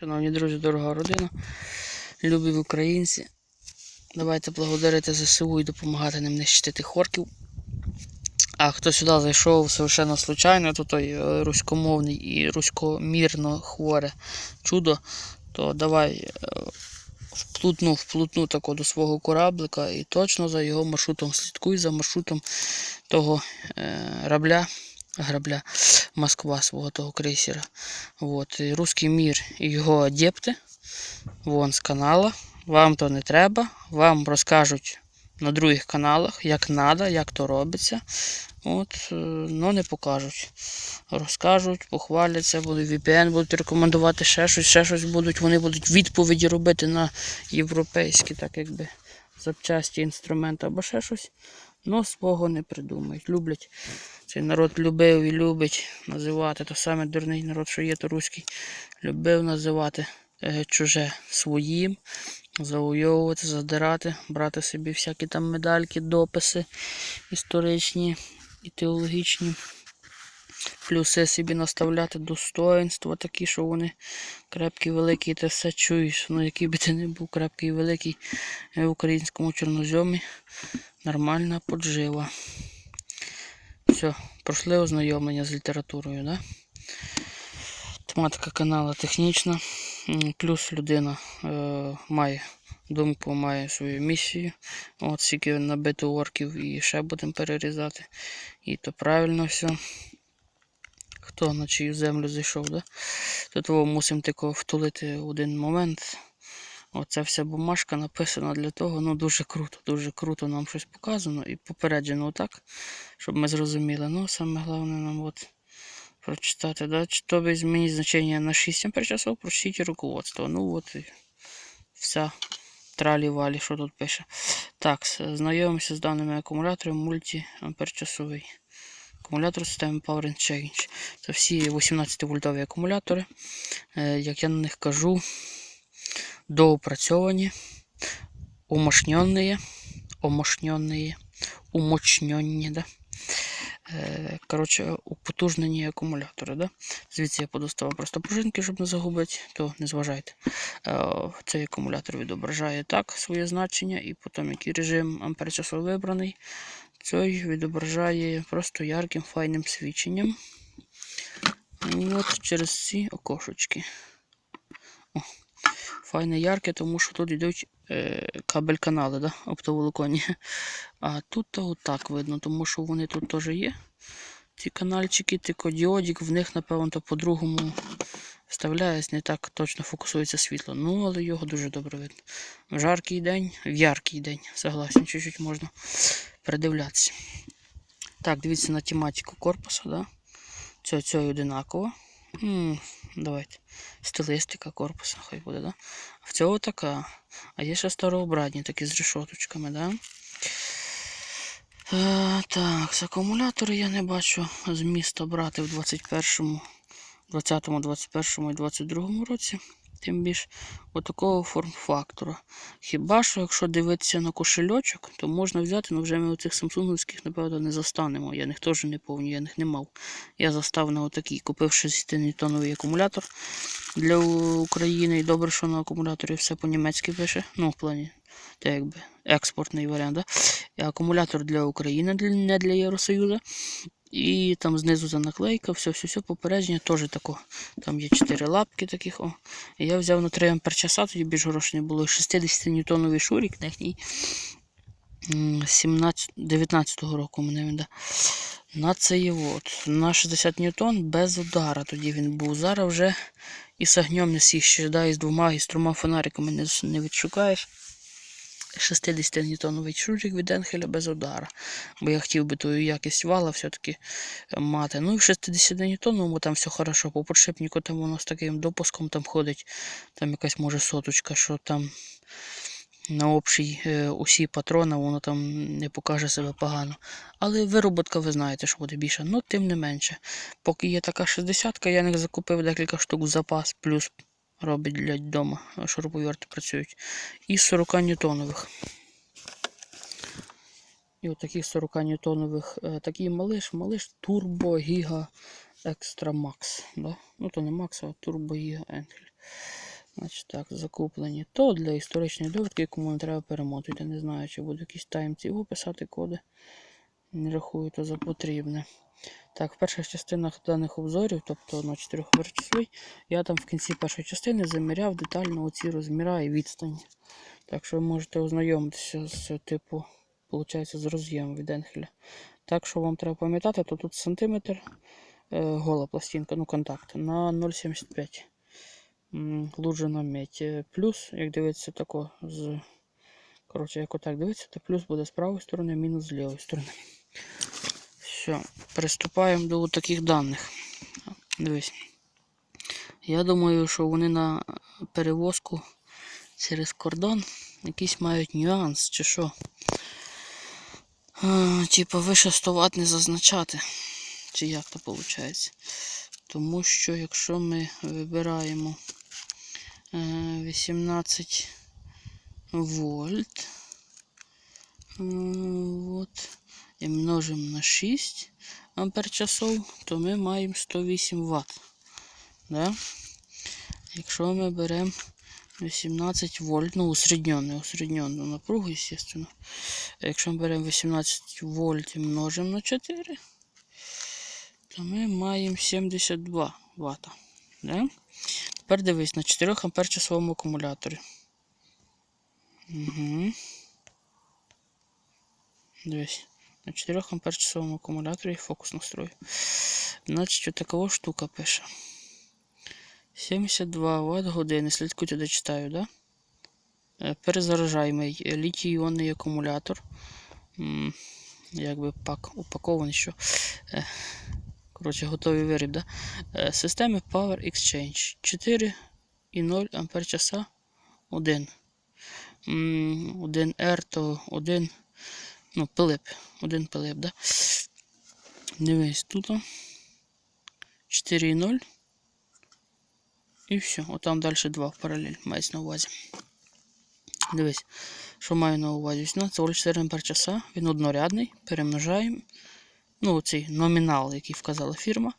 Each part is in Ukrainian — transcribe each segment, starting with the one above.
Шановні друзі, дорога родина, любі українці. Давайте благодарити ЗСУ і допомагати ним нищити тих орків. А хто сюди зайшов совершенно случайно, то той е, руськомовний і руськомірно хворе чудо, то давай е, вплутну, вплутну тако до свого кораблика і точно за його маршрутом слідкуй за маршрутом того е, рабля, грабля Москва свого того крейсера. Вот. І Руський мір і його адепти. Вон з канала. Вам то не треба. Вам розкажуть на других каналах, як треба, як то робиться. От, ну не покажуть. Розкажуть, похваляться, будуть VPN, будуть рекомендувати ще щось, ще щось будуть. Вони будуть відповіді робити на європейські, так якби запчасті, інструменти або ще щось. Ну, свого не придумають. Люблять. Цей народ любив і любить називати. То саме дурний народ, що є, то руський. Любив називати е, чуже своїм, завойовувати, задирати, брати собі всякі там медальки, дописи історичні і теологічні. Плюси собі наставляти достоинства такі, що вони крепкі, великі, і ти все чуєш. Ну, який би ти не був крепкий і великий е, в українському чорноземі. Нормальна поджива. Все, пройшли ознайомлення з літературою, да? Тематика каналу технічна. Плюс людина е, має думку, має свою місію. От скільки набито орків і ще будемо перерізати. І то правильно все. Хто на чию землю зайшов, да? Тут того мусимо тільки втулити один момент. Оця вся бумажка написана для того, ну дуже круто, дуже круто нам щось показано і попереджено отак, щоб ми зрозуміли. Ну, саме головне нам от прочитати, да? Щоб змінити значення на 6 ампер часов, прочтіть руководство. Ну от і вся тралі-валі, що тут пише. Так, знайомимося з даними акумулятором мульті-амперчасовий. Акумулятор системи Power and Change. Це всі 18 вольтові акумулятори. Е, Як я на них кажу, доопрацьовані, умощненные, умощненные, умощненні, да? Е, Коротше, употужнені акумулятори. Да? Звідси я подоставав просто пружинки, щоб не загубити, то не зважайте. Е, Цей акумулятор відображає так своє значення, і потім який режим амперчасов вибраний, цей відображає просто ярким файним свіченням. І от через ці окошечки. О, файне ярке, тому що тут йдуть е, кабель-канали, да? оптоволоконні. А тут то отак видно, тому що вони тут теж є. Ці канальчики, тільки діодик, в них, напевно, по-другому вставляється, не так точно фокусується світло. Ну, але його дуже добре видно. В жаркий день, в яркий день, согласен, чуть-чуть можна придивлятися. Так, дивіться на тематику корпусу, да? Це одинаково. М, давайте. Стилистика корпуса, хай буде, да? В цього така. А є ще старообрадні, такі з решоточками, да? Е, так, з акумулятори я не бачу змісту брати в 21-му, 20-му, 21-му і 22-му році. Тим більш отакого форм-фактора. Хіба що, якщо дивитися на кошельочок, то можна взяти, але вже ми оцих самсунговських, напевно, не застанемо. Я них теж не повні, я них не мав. Я застав на отакий, купив 6-тоновий акумулятор для України. І добре, що на акумуляторі все по-німецьки пише. Ну, в плані, це якби експортний варіант. Да? Акумулятор для України, не для Євросоюзу. І там знизу за наклейка, все, все, все, попередження теж тако. Там є 4 лапки таких. О. І я взяв на 3 ампер тоді більш грошей не було. 60 ньютоновий шурік техній. 19-го року мене він да. На це от. На 60 ньютон без удара тоді він був. Зараз вже і з огнем не сіще, да, і з двома, і з трьома фонариками не, не відшукаєш. 60 ньютоновий шурик від Енхеля без удара. Бо я хотів би ту якість вала все-таки е, мати. Ну і в 60 ньютоновому там все хорошо. По подшипнику там воно з таким допуском там ходить. Там якась може соточка, що там на общій е, усі патрона воно там не покаже себе погано. Але вироботка, ви знаєте, що буде більше. Ну, тим не менше. Поки є така 60-ка, я них закупив декілька штук в запас, плюс робить для вдома, шуруповерти працюють. І 40 ньютонових. І от таких 40 ньютонових, е, такий малиш, малиш Turbo Giga Extra Max. Да? Ну то не Max, а Turbo Giga Angel. Значить так, закуплені. То для історичної довідки, кому не треба перемотувати. Не знаю, чи буду якісь таймці писати коди. Не рахую то за потрібне. Так, в перших частинах даних обзорів, тобто на 4 числі, я там в кінці першої частини заміряв детально оці розміри і відстані. Так що ви можете ознайомитися з типу, виходить, з роз'ємом від Енхеля. Так що вам треба пам'ятати, то тут сантиметр е, гола пластинка, ну контакт на 0,75. М, Луджена медь. Е, Плюс, як дивитися тако з. Коротше, як отак дивитися, то плюс буде з правої сторони, мінус з лівої сторони. Все, приступаємо до таких даних. Дивись. Я думаю, що вони на перевозку через кордон якийсь мають нюанс, чи що. Типа вище 100 Вт не зазначати. Чи як то виходить? Тому що якщо ми вибираємо е, 18 вольт, е, от, і множимо на 6 ампер часов, то ми маємо 108 Вт. Да? Якщо ми беремо 18 вольт, ну усредненную, усредненную напругу, естественно. Якщо ми беремо 18 вольт і множимо на 4, то ми маємо 72 Вт. Да? Тепер дивись на 4 ампер часовому акумуляторі. Угу. Дивись. На 4 ампер часовому акумуляторі фокус настрою. Значить, такова штука пише. 72 Вт години. Слідкуйте, де читаю, да? Е, Перезаражаємий е, літій-іонний акумулятор. Якби пак упакований, що. е, Коротше, готовий виріб, да? Е, Системи Power Exchange 4,0 Ампер часа 1. 1 R то 1. Ну, Пилип. Один Пилип, да? Дивись, тут 4,0. І все, отам далі 2 в паралель мається на увазі. Дивись, що маю на увазі. 18 вольт 4 ампер часа, він однорядний, перемножаємо. Ну, оцей номінал, який вказала фірма.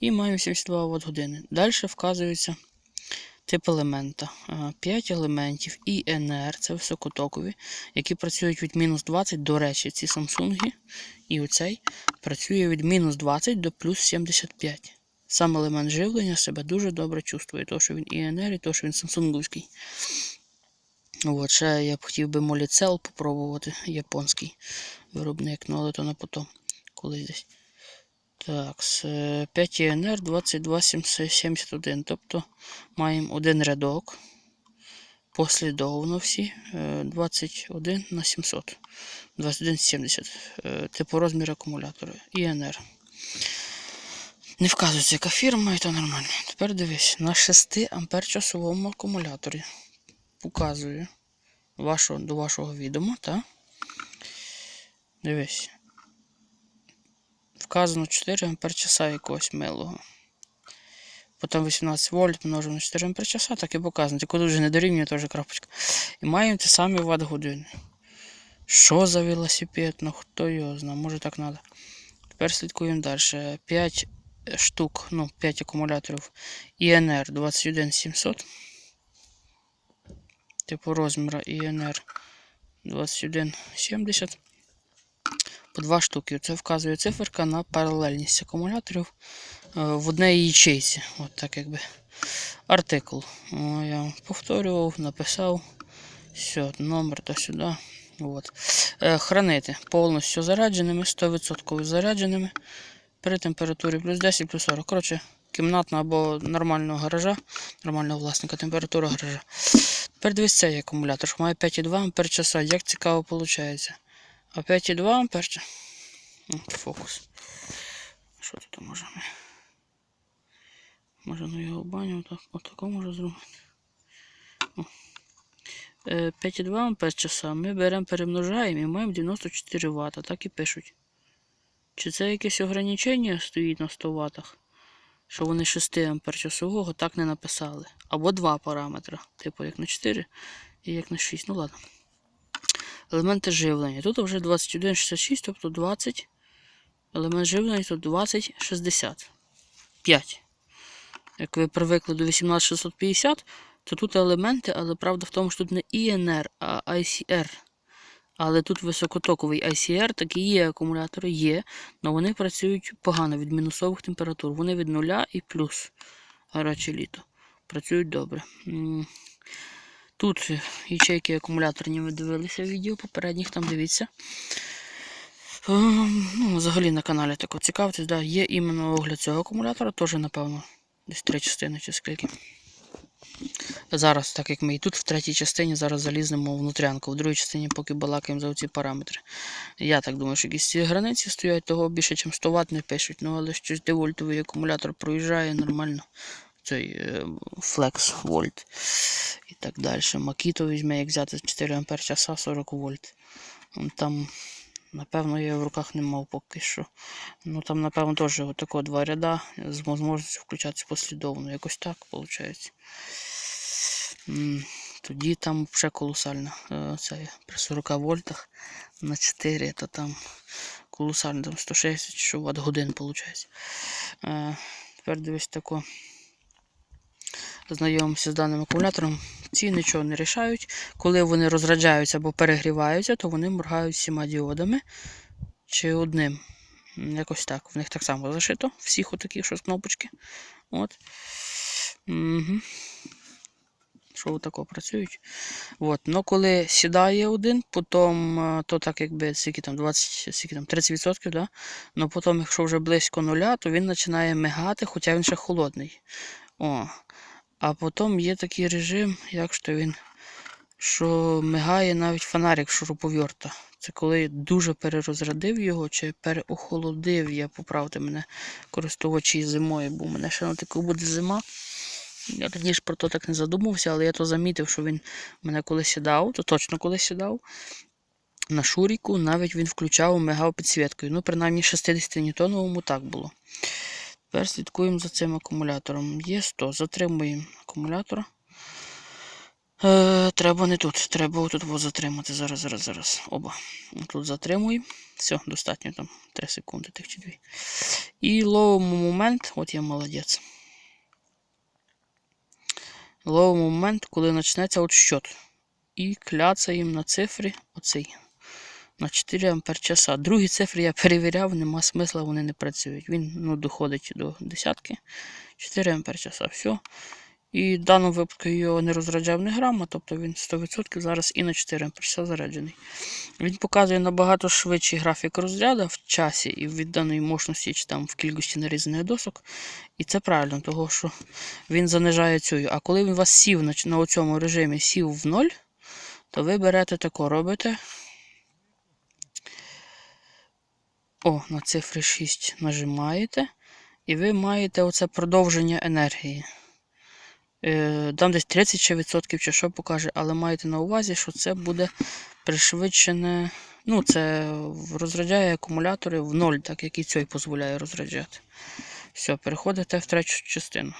І маємо 72 Вт години. Далі вказується тип елемента. 5 елементів ІНР, це високотокові, які працюють від мінус 20, до речі, ці Samsung і оцей працює від мінус 20 до плюс 75. Сам елемент живлення себе дуже добре чувствує, тому що він ІНР і то, що він самсунгівський. От, ще я б хотів би Моліцел попробувати, японський виробник, ну але то на потом, колись десь. Так, 5 ІНР 2271. Тобто маємо один рядок. Послідовно всі. е, 21 на 700. 2170. е, Типу розмір акумулятора. ІНР. Не вказується, яка фірма, і то нормально. Тепер дивись, на 6 ампер акумуляторі. Показую вашого, до вашого відома, так? Дивись. Вказано 4 ампер часа якогось милого. Потім 18 вольт множимо на 4 ампер часа, так і показано. Тільки тут вже не дорівнює теж крапочка. І маємо ті самі ватт години. Що за велосипед? Ну хто його знає, може так треба. Тепер слідкуємо далі. 5 штук, ну, 5 акумуляторів ІНР 21700. Типу розміру ІНР 2170. По 2 штуки. Це вказує циферка на паралельність акумуляторів е, в одній ячейці. От так якби. Артикл. О, я повторював, написав. Все, номер до сюди. От. Е, хранити повністю зарядженими, 100% зарядженими при температурі плюс 10, плюс 40. Коротше, кімнатна або нормального гаража, нормального власника, температура гаража. Тепер дивись цей акумулятор, має 5,2 ампер часа. Як цікаво виходить. А 5,2 ампер часа. Фокус. Що тут може? Може ну його баню отак, отако може зробити. О. Е, 5,2 ампер часа ми беремо, перемножаємо і маємо 94 Вт, так і пишуть. Чи це якесь ограничення стоїть на 100 Вт? Що вони 6 ампер часового так не написали. Або два параметри. Типу як на 4 і як на 6. Ну ладно. Елементи живлення. Тут вже 2166, тобто 20. Елемент живлення тут 2060. 5. Як ви привикли до 18650, то тут елементи, але правда в тому, що тут не INR, а ICR. Але тут високотоковий ICR, такі є акумулятори, є, але вони працюють погано від мінусових температур. Вони від нуля і плюс гаряче літо. Працюють добре. Тут ячейки акумуляторні ви дивилися відео попередніх, там дивіться. Ем, Ну, взагалі на каналі тако цікавитись, да, є іменно огляд цього акумулятора, теж, напевно, десь три частини чи скільки. Зараз, так як ми і тут в третій частині, зараз залізнемо внутрянку. В другій частині поки балакаємо за ці параметри. Я так думаю, що якісь ці границі стоять, того більше, ніж 100 Вт не пишуть. Ну, але щось де вольтовий акумулятор проїжджає нормально. Цей е, Flex вольт так далі. Макіто візьме, як взяти 4 ампер часа 40 вольт. Там, напевно, я в руках не мав поки що. Ну там, напевно, теж отако два ряда з можливістю включатися послідовно. Якось так виходить. Тоді там вже колосально. Е, Це при 40 вольтах на 4, то там колосально, там 160 що ватт годин виходить. Е, Тепер дивись тако. Знайомимося з даним акумулятором. Ці нічого не рішають. Коли вони розраджаються або перегріваються, то вони моргають всіма діодами чи одним. Якось так. В них так само зашито. Всіх отаких, що з кнопочки. От. Угу. Що отако працюють. От. Но коли сідає один, потім, е, то так якби скільки там 20, скільки там 30%, да? но потім, якщо вже близько нуля, то він починає мигати, хоча він ще холодний. О. А потім є такий режим, як що він, що мигає навіть фонарик шуруповерта. Це коли дуже перерозрядив його чи переохолодив, я поправте мене користувачі зимою, бо в мене ще на таку буде зима. Я раніше про то так не задумався, але я то замітив, що він мене коли сідав, то точно коли сідав. На шуріку навіть він включав мигав підсвіткою. Ну, принаймні 60 ньютоновому так було. Тепер слідкуємо за цим акумулятором. Є 100. Затримуємо акумулятора. Е, треба не тут. Треба отут от затримати. Зараз, зараз, зараз. Оба. Тут затримуємо. Все, достатньо там 3 секунди тих чи 2. І ловимо момент. От я молодець. Ловимо момент, коли почнеться от щот. І кляцаємо на цифрі оцей. На 4 ампер часа. Другі цифри я перевіряв, нема смисла, вони не працюють. Він ну, доходить до десятки. 4 ампер часа. Все. І в даному випадку його не розряджав не грама, тобто він 100% зараз і на 4 ампер часа заряджений. Він показує набагато швидший графік розряду в часі і в відданої мощності, чи там в кількості нарізаних досок. І це правильно, того що він занижає цю. А коли він у вас сів на, на цьому режимі сів в ноль, то ви берете тако, робите. О, на цифри 6 нажимаєте, і ви маєте оце продовження енергії. Е, Там десь 30% відсотків чи що покаже, але маєте на увазі, що це буде пришвидшене. Ну, це розряджає акумулятори в ноль, так як і цей дозволяє розряджати. Все, переходите в третю частину.